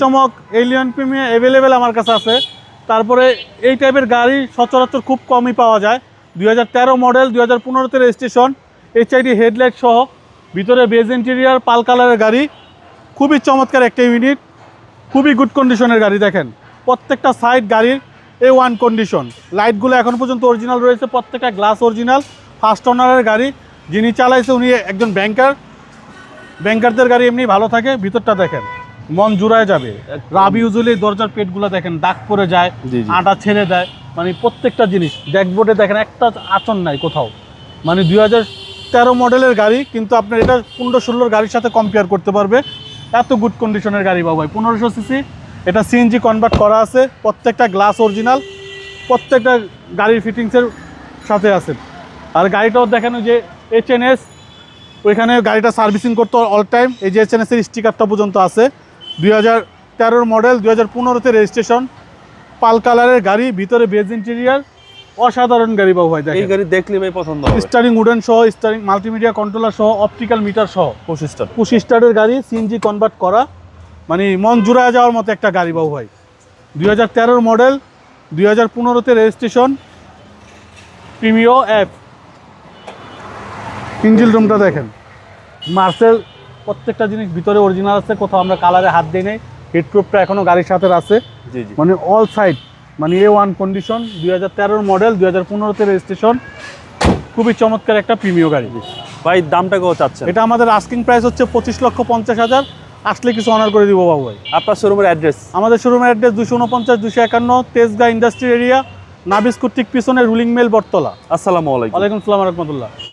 চমক Allion premier available আমার কাছে আছে। তারপরে এই টাইপের গাড়ি সচরাচর খুব কমই পাওয়া যায়। দুই হাজার তেরো মডেল দুই হাজার পনেরোতে রেজিস্ট্রেশন এইচআইডি হেডলাইট সহ, ভিতরে বেজ ইন্টেরিয়ার পাল কালারের গাড়ি। খুবই চমৎকার একটা ইউনিট খুবই গুড কন্ডিশনের গাড়ি দেখেন। প্রত্যেকটা সাইড গাড়ির এ ওয়ান কন্ডিশন লাইটগুলো এখন পর্যন্ত অরিজিনাল রয়েছে, প্রত্যেকটা গ্লাস অরিজিনাল ফার্স্ট ওনারের গাড়ি। যিনি চালাইছে উনি একজন ব্যাংকার ব্যাংকারদের গাড়ি এমনি ভালো থাকে, ভিতরটা দেখেন। মন জুড়ায় যাবে। রাবি ইউজুয়ালি দরজার পেটগুলো দেখেন দাগ পড়ে যায় আটা ছেড়ে দেয়। মানে প্রত্যেকটা জিনিস ড্যাশবোর্ডে দেখেন একটা আচন নাই কোথাও। মানে দুই হাজার তেরো মডেলের গাড়ি কিন্তু আপনার এটা পনেরো ষোলোর গাড়ির সাথে কম্পেয়ার করতে পারবে। এত গুড কন্ডিশনের গাড়ি বাবু ভাই পনেরোশো সিসি। এটা সিএনজি কনভার্ট করা আছে প্রত্যেকটা গ্লাস অরিজিনাল প্রত্যেকটা গাড়ির ফিটিংসের সাথে আছে। আর গাড়িটাও দেখানো যে এইচ এন এস ওইখানে গাড়িটা সার্ভিসিং করতে অল টাইম এই যে এইচ এন এসের স্টিকারটা পর্যন্ত আছে। দুই হাজার তেরোর মডেল দুই হাজার পনেরোতে রেজিস্ট্রেশন। পাল কালারের গাড়ি ভিতরে বেজ ইন্টেরিয়ার অসাধারণ গাড়ি বাবু ভাই এই গাড়ি দেখলে ভাই পছন্দ হবে। স্টারিং উডেন সহ স্টারিং মাল্টিমিডিয়া কন্ট্রোলার সহ অপটিক্যাল মিটার সহ। পঁচিশটা পঁচিশ স্টারের গাড়ি সিএনজি কনভার্ট করা। মানে মন জুড়া যাওয়ার মতো একটা গাড়ি বাবু ভাই। দুই হাজার তেরোর মডেল দুই হাজার পনেরোতে রেজিস্ট্রেশন প্রিমিও অ্যাপ ইঞ্জিল রুমটা দেখেন। মার্সেল প্রত্যেকটা জিনিস ভিতরে অরিজিনাল আছে কোথাও আমরা কালারে হাত দিই নাই। হেডপ্রুফটা এখনও গাড়ির সাথে আছে। মানে অল সাইড মানে এ ওয়ান কন্ডিশন দুই হাজার তেরোর মডেল দুই হাজার পনেরোতে রেজিস্ট্রেশন খুবই চমৎকার একটা প্রিমিয় গাড়ি। ভাই দামটা কত চাচ্ছেন? এটা আমাদের আস্কিং প্রাইস হচ্ছে পঁচিশ লক্ষ পঞ্চাশ হাজার। আসলে কিছু অনার করে দিব বাবু ভাই। আপনার শোরুমের অ্যাড্রেস আমাদের শোরুমের অ্যাড্রেস দুশো উনপঞ্চাশ দুশো একান্ন তেজগাঁ ইন্ডাস্ট্রি এরিয়া নাবিস কুর্তিক পিছনে রুলিং মেল বটতলা। আসসালামু আলাইকুম। ওয়ালাইকুম সালাম রহমতুল্লাহ।